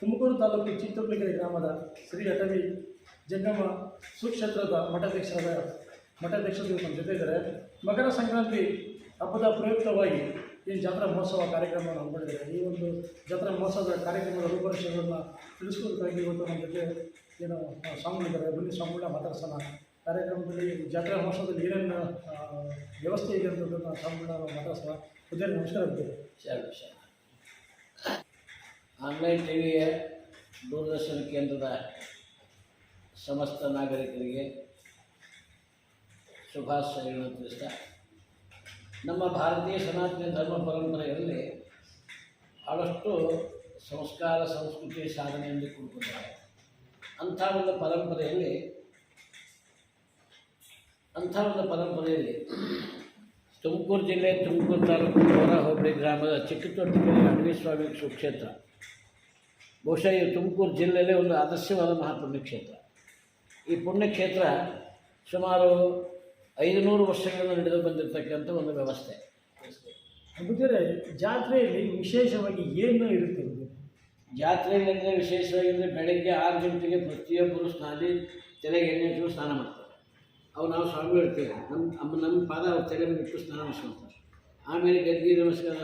ತುಮಕೂರು ತಾಲೂಕು ಚಿತ್ತೂರ್ಲಿಗೆರೆ ಗ್ರಾಮದ ಶ್ರೀ ಅಟವಿ ಜಂಗಮ ಸುಕ್ಷೇತ್ರದ ಮಠಾಧ್ಯಕ್ಷರಾದ ಮಠಾಧ್ಯಕ್ಷರು ನಮ್ಮ ಜೊತೆ ಇದ್ದಾರೆ. ಮಕರ ಸಂಕ್ರಾಂತಿ ಹಬ್ಬದ ಪ್ರಯುಕ್ತವಾಗಿ ಈ ಜಾತ್ರಾ ಮಹೋತ್ಸವ ಕಾರ್ಯಕ್ರಮವನ್ನು ಹಮ್ಮಿಕೊಂಡಿದ್ದಾರೆ. ಈ ಒಂದು ಜಾತ್ರಾ ಮಹೋತ್ಸವದ ಕಾರ್ಯಕ್ರಮದ ರೂಪರೇಷೆಗಳನ್ನು ತಿಳಿಸ್ಕೊಳ್ಬೇಕಾಗಿ ಇವತ್ತು ನಮ್ಮ ಜೊತೆ ಏನು ಸ್ವಾಮಿಗಳಿದ್ದಾರೆ ಬನ್ನಿ ಸ್ವಾಮಿಗಳನ್ನ ಮಾತಾಡ್ಸೋಣ. ಕಾರ್ಯಕ್ರಮದಲ್ಲಿ ಜಾತ್ರಾ ಮಹೋತ್ಸವದಲ್ಲಿ ಏನೇನು ವ್ಯವಸ್ಥೆ ಇದೆ ಅಂತ ಸ್ವಾಮಿಗಳನ್ನ ಮಾತಾಡ್ಸೋಣ. ಉದಯ ನಮಸ್ಕಾರ ಶರಣ ಶರಣ ಆನ್ಲೈನ್ ಟಿ ವಿಯ ದೂರದರ್ಶನ ಕೇಂದ್ರದ ಸಮಸ್ತ ನಾಗರಿಕರಿಗೆ ಶುಭಾಶಯಗಳನ್ನು ತಿಳಿಸ್ತಾ ನಮ್ಮ ಭಾರತೀಯ ಸನಾತನ ಧರ್ಮ ಪರಂಪರೆಯಲ್ಲಿ ಭಾಳಷ್ಟು ಸಂಸ್ಕಾರ, ಸಂಸ್ಕೃತಿ ಸಾಧನೆಯಲ್ಲಿ ಕೂಡ್ಕೊಂಡಿದ್ದಾರೆ ಅಂಥ ಒಂದು ಪರಂಪರೆಯಲ್ಲಿ, ಅಂಥ ಒಂದು ಪರಂಪರೆಯಲ್ಲಿ ತುಮಕೂರು ಜಿಲ್ಲೆ ತುಮಕೂರು ತಾಲೂಕು ಕೋರ ಹೋಬಳಿ ಗ್ರಾಮದ ಚಿಕ್ಕತೊಟ್ಟಿಗೆ ಅಡವಿ ಸ್ವಾಮಿ ಸುಕ್ಷೇತ್ರ ಬಹುಶಃ ಈ ತುಮಕೂರು ಜಿಲ್ಲೆಯಲ್ಲೇ ಒಂದು ಆದರ್ಶವಾದ ಮಹಾಪುಣ್ಯಕ್ಷೇತ್ರ. ಈ ಪುಣ್ಯಕ್ಷೇತ್ರ ಸುಮಾರು ಐದುನೂರು ವರ್ಷಗಳಿಂದ ನಡೆದು ಬಂದಿರತಕ್ಕಂಥ ಒಂದು ವ್ಯವಸ್ಥೆ. ಅದಕ್ಕೆ ಜಾತ್ರೆಯಲ್ಲಿ ವಿಶೇಷವಾಗಿ ಏನು ಇರುತ್ತೆ ಜಾತ್ರೆಯಲ್ಲಿ ಅಂದರೆ ವಿಶೇಷವಾಗಿ ಅಂದರೆ ಬೆಳಗ್ಗೆ ಆರು ಗಂಟೆಗೆ ಪ್ರತಿಯೊಬ್ಬರು ಸ್ನಾನಿ ತಲೆಗೆ ಎಣ್ಣೆ ಹಚ್ಚಿ ಸ್ನಾನ ಮಾಡ್ತಾರೆ. ಅವು ನಾವು ಸ್ವಾಮಿ ಹೇಳ್ತೇವೆ. ನಮ್ಮ ಅಮ್ಮ ನಮ್ಮ ಪಾದ ಅವ್ರ ತಲೆ ಬಿಟ್ಟು ಸ್ನಾನ ಮಾಡಿಸ್ಕೊಳ್ತಾರೆ. ಆಮೇಲೆ ಗದ್ಗೆ ನಮಸ್ಕಾರ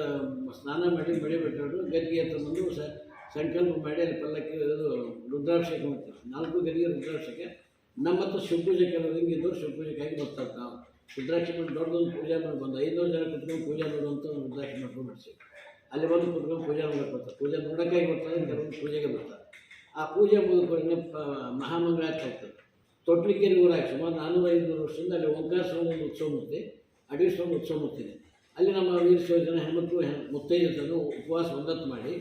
ಸ್ನಾನ ಮಾಡಿ ಬೆಳೆ ಬಿಟ್ಟು ಗದ್ಗೆ ಹತ್ರ ಬಂದು ಸ ಸಂಕಲ್ಪ ಮಾಡಿ ಅಲ್ಲಿ ಪಲ್ಲಕ್ಕಿ ಇದು ರುದ್ರಾಭಿಷೇಕ ಮಾಡ್ತಾರೆ. ನಾಲ್ಕು ಗದಿಗೆ ರುದ್ರಾಭಿಷೇಕ. ನಮ್ಮ ಹತ್ರ ಶಿವಪೂಜೆ ಕೆಲವು ಹಿಂಗಿದ್ದವ್ರು ಶಿವಪೂಜೆಗಾಗಿ ಬರ್ತಾರೆ ನಾವು ರುದ್ರಾಕ್ಷಿ ಮಾಡಿ ದೊಡ್ಡದೊಂದು ಪೂಜೆ ಮಾಡಿ ಬಂದು ಐನೂರು ಜನ ಕುತ್ಕೊಂಡು ಪೂಜೆ ಮಾಡುವಂಥ ರುದ್ರಾಕ್ಷಿ ಮಾಡ್ಕೊಂಡು ಮಾಡಿಸಿ ಅಲ್ಲಿ ಬಂದು ಕುತ್ಕೊಂಡು ಪೂಜೆ ಮಾಡಕ್ಕೆ ಬರ್ತಾರೆ. ಪೂಜೆ ನೋಡೋಕ್ಕಾಗಿ ಬರ್ತಾರೆ, ಕೆಲವೊಂದು ಪೂಜೆಗೆ ಬರ್ತಾರೆ. ಆ ಪೂಜೆ ಮುಗಿದ ಮಹಾಮಂಗಳಾರತಿ ಆಗ್ತದೆ ತೊಟ್ಲಿಕೆರೆ ಊರಾಗಿ ಸುಮಾರು ನಾನ್ನೂರ ಐನೂರು ವರ್ಷದಿಂದ ಅಲ್ಲಿ ಓಂಕಾರ ಸ್ವಾಮಿ ಒಂದು ಉತ್ಸವ ಮೂರ್ತಿ, ಅಡವಿ ಸ್ವಾಮಿ ಉತ್ಸವ ಮೂರ್ತಿ ಅಲ್ಲಿ ನಮ್ಮ ವೀರ ಜನ ಹೆಣ್ಮಕ್ಳು, ಹೆಣ್ ಮುತ್ತೈದನ್ನು ಉಪವಾಸ ಒಂದತ್ತು ಮಾಡಿ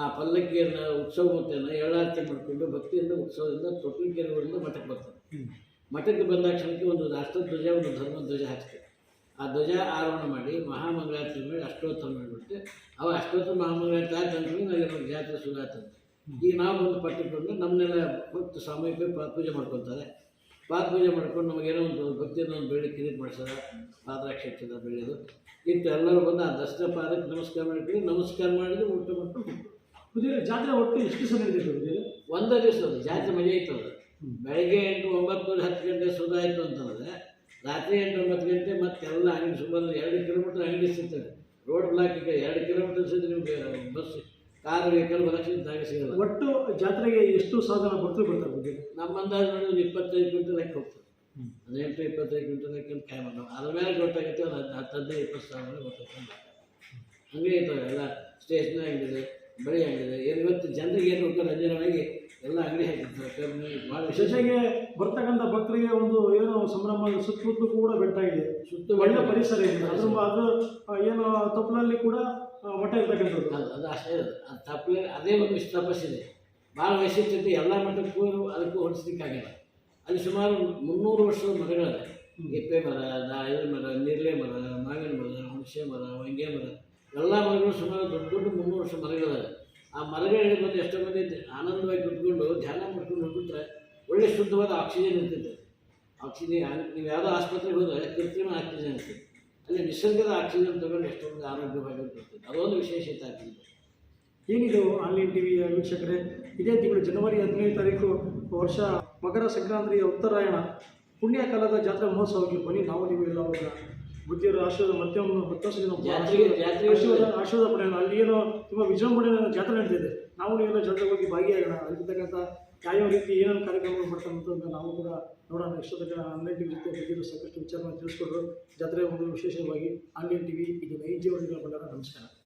ಆ ಪಲ್ಲಕ್ಕಿಯನ್ನು ಉತ್ಸವ ಮೂರ್ತಿಯನ್ನ ಏಳಾರತಿ ಮಾಡಿಕೊಂಡು ಭಕ್ತಿಯಿಂದ ಉತ್ಸವದಿಂದ ತೊಟ್ಲಿಕೆರೆ ಊರಿಂದ ಮಠಕ್ಕೆ ಬರ್ತಾರೆ. ಮಠಕ್ಕೆ ಬಂದ ಕ್ಷಣಕ್ಕೆ ಒಂದು ರಾಷ್ಟ್ರಧ್ವಜ ಒಂದು ಧರ್ಮ ಧ್ವಜ ಹಾಕ್ತೇವೆ ಆ ಧ್ವಜ ಆರೋಹಣ ಮಾಡಿ ಮಹಾಮಂಗಳಾರತಿ ಮಾಡಿ ಅಷ್ಟೋತ್ತರ ಮಾಡಿಬಿಟ್ಟು ಅವ ಅಷ್ಟೋತ್ತರ ಮಹಾಮಂಗಳಾರತಿ ನಂತರ ನಾವು ಜಾತ್ರೆ ಶುರು ಆಗ್ತದೆ ಈಗ ನಾವು ಒಂದು ಪಟ್ಟಿಕೊಂಡು ನಮ್ಮನ್ನೆಲ್ಲ ಭಕ್ತ ಸಾಮೂಹಿಕ ಪಾದ ಪೂಜೆ ಮಾಡ್ಕೊತಾರೆ ಪಾದ ಪೂಜೆ ಮಾಡ್ಕೊಂಡು ನಮಗೇನೋ ಒಂದು ಭಕ್ತಿಯನ್ನು ಒಂದು ಬೆಳ್ಳಿ ಕಿರೀಟ್ ಮಾಡಿಸ್ಯಾರ ಪಾದ್ರಾಕ್ಷಿ ಹಚ್ಚಿದ ಬೆಳೆಯೋದು ಇಂಥ ಎಲ್ಲರೂ ಬಂದು ಆ ದಸರಾ ಪಾದಕ್ಕೆ ನಮಸ್ಕಾರ ಮಾಡಿಕೊಂಡು ನಮಸ್ಕಾರ ಮಾಡಿದ್ರೆ ಊಟ ಮಾಡ್ಕೊಂಡು ಮುದ್ದರೆ ಜಾತ್ರೆ ಒಟ್ಟು ಎಷ್ಟು ಸಮಯ ನಡೀತು ಮುದ್ದರೆ ಒಂದೇ ದಿವಸ ಜಾತ್ರೆ ಮಜೆ ಅದು. ಬೆಳಗ್ಗೆ ಎಂಟು ಒಂಬತ್ತು ಹತ್ತು ಗಂಟೆ ಶುರು ಆಯಿತು ಅಂತಂದರೆ ರಾತ್ರಿ ಎಂಟು ಒಂಬತ್ತು ಗಂಟೆ ಮತ್ತೆ ಎಲ್ಲ ಅಂಗಡಿ ಸುಮಾರು ಎರಡು ಕಿಲೋಮೀಟ್ರ್ ಅಂಗಡಿ ಸಿಗ್ತದೆ. ರೋಡ್ ಬ್ಲಾಕ್ ಈಗ ಎರಡು ಕಿಲೋಮೀಟರ್ ಸಿದ್ರೆ ನಿಮಗೆ ಬಸ್ ಕಾರ್ ವೆಹಿಕಲ್ ಬರೋಕ್ಕೆ ಜಾಗ ಸಿಗಲ್ಲ. ಒಟ್ಟು ಜಾತ್ರೆಗೆ ಎಷ್ಟು ಸಾಧನ ಬರ್ತೀವಿ ಬರ್ತಾರೆ ಬಗ್ಗೆ ನಮ್ಮ ಅಂದಾಜು ನೋಡಿ ಒಂದು ಇಪ್ಪತ್ತೈದು ಕ್ವಿಂಟಲ್ ಲೆಕ್ಕ ಹೋಗ್ತದೆ. ಹದಿನೆಂಟು ಇಪ್ಪತ್ತೈದು ಕ್ವಿಂಟಲ್ ಲೆಕ್ಕ ಅಂತ ಅದರ ಮೇಲೆ ಗೊತ್ತಾಗುತ್ತೆ ಒಂದು ಹತ್ತು ಹತ್ತು ಹದಿನೈದು ಇಪ್ಪತ್ತು ಸಾವಿರ ಗೊತ್ತಾಗ್ತದೆ ಹಂಗೆ ಇರ್ತವೆ ಎಲ್ಲ ಸ್ಟೇಷನರಿ ಆಗಿದೆ. ಬಳಿ ಆಗಿದೆ ಏನು ಇವತ್ತು ಜನರಿಗೆ ಏನು ಉತ್ತರ? ರಂಜನವಾಗಿ ಎಲ್ಲ ಅಂಗಡಿ ಹಾಕಿರ್ತಾರೆ. ಭಾಳ ವಿಶೇಷವಾಗಿ ಬರ್ತಕ್ಕಂಥ ಭಕ್ತರಿಗೆ ಒಂದು ಏನೋ ಸಂಭ್ರಮ ಸುತ್ತಮುತ್ತಲು ಕೂಡ ಬೆಟ್ಟ ಇದೆ. ಸುತ್ತ ಒಳ್ಳೆ ಪರಿಸರ ಇದೆ. ಅದ್ರ ಅದು ಏನು ತಪ್ಪಲಲ್ಲಿ ಕೂಡ ಮಠ ಇರ್ತಕ್ಕಂಥದ್ದು. ಅದು ಅದು ಅಷ್ಟೇ ಅದು ತಪ್ಪಲೆ ಅದೇ ಒಂದು ಇಷ್ಟು ತಪಸ್ಸಿದೆ. ಭಾಳ ವೈಶಿಷ್ಟ್ಯತೆ ಎಲ್ಲ ಮಠಕ್ಕೂ ಅದಕ್ಕೂ ಹೊಡಿಸಲಿಕ್ಕಾಗಿಲ್ಲ ಅಲ್ಲಿ ಸುಮಾರು ಮುನ್ನೂರು ವರ್ಷದ ಮರಗಳಿದೆ ಗೆಪ್ಪೆ ಮರ ದಾ- ಇದು ಮರ ನೀರ್ಲೆ ಮರ ಮಾವಿನ ಮರ ಹುಣಸೆ ಮರ ವಂಗೆ ಮರ. ಎಲ್ಲ ಮರಗಳು ಸುಮಾರು ದೊಡ್ಡ ದೊಡ್ಡ ಮುನ್ನೂರು ವರ್ಷ ಮರಗಳಿವೆ. ಆ ಮರಗಳಿಗೆ ಬಂದು ಎಷ್ಟೋ ಮಂದಿ ಆನಂದವಾಗಿ ಕುತ್ಕೊಂಡು ಧ್ಯಾನ ಮಾಡ್ಕೊಂಡು ಹೋಗ್ಬಿಟ್ರೆ ಒಳ್ಳೆ ಶುದ್ಧವಾದ ಆಕ್ಸಿಜನ್ ಇರ್ತೈತೆ ಆಕ್ಸಿಜನ್ ನೀವು ಯಾವುದೋ ಆಸ್ಪತ್ರೆಗೆ ಹೋದರೆ ಕೃತ್ರಿಮ ಆಕ್ಸಿಜನ್ ಇರ್ತದೆ. ಅಲ್ಲಿ ನಿಸರ್ಗದ ಆಕ್ಸಿಜನ್ ತಗೊಂಡು ಎಷ್ಟೊಂದು ಆರೋಗ್ಯವಾಗಿ ಬರ್ತದೆ. ಅದೊಂದು ವಿಶೇಷತೆ ಆಗ್ತದೆ ಏನಿದು ಆನ್ಲೈನ್ ಟಿವಿಯ ವೀಕ್ಷಕರೇ, ಇದೇ ತಿಂಗಳು ಜನವರಿ ಹದಿನೈದು ತಾರೀಕು ವರ್ಷ ಮಕರ ಸಂಕ್ರಾಂತಿಯ ಉತ್ತರಾಯಣ. ಪುಣ್ಯಕಾಲದ ಜಾತ್ರಾ ಮಹೋತ್ಸವಕ್ಕೆ ಬನ್ನಿ. ನಾವು ನೀವು ಎಲ್ಲ ಅವರ ಬುದ್ಧಿಯವರ ಆಶೀರ್ವಾದ ಮತ್ತೆ ಒಂದು ಜಾತ್ರೆಗೆ ಆಶೀರ್ವಾದ ಪಡೆಯೋಣ. ಅಲ್ಲಿ ಏನೋ ತುಂಬ ವಿಜೃಂಭಣೆ ಜಾತ್ರೆ ನಡೀತಿದೆ. ನಾವು ಏನೋ ಜಾತ್ರೆ ಹೋಗಿ ಭಾಗಿಯಾಗೋಣ. ಅಲ್ಲಿರ್ತಕ್ಕಂಥ ಯಾವ ರೀತಿ ಏನೇನು ಕಾರ್ಯಕ್ರಮಗಳು ಮಾಡ್ತಾರೆ ಅಂತ ನಾವು ಕೂಡ ನೋಡೋಣ. ಎಷ್ಟೊತ್ತಕ್ಕೆ ಆನ್ಲೈನ್ ಟಿವಿ ಜೊತೆ ಬುದ್ಧಿರು ಸಾಕಷ್ಟು ವಿಚಾರವನ್ನು ತಿಳಿಸ್ಕೊಟ್ರು ಜಾತ್ರೆ ಒಂದು ವಿಶೇಷವಾಗಿ ಆನ್ಲೈನ್ ಟಿವಿ ಇದು ನೈಜ ನಮಸ್ಕಾರ.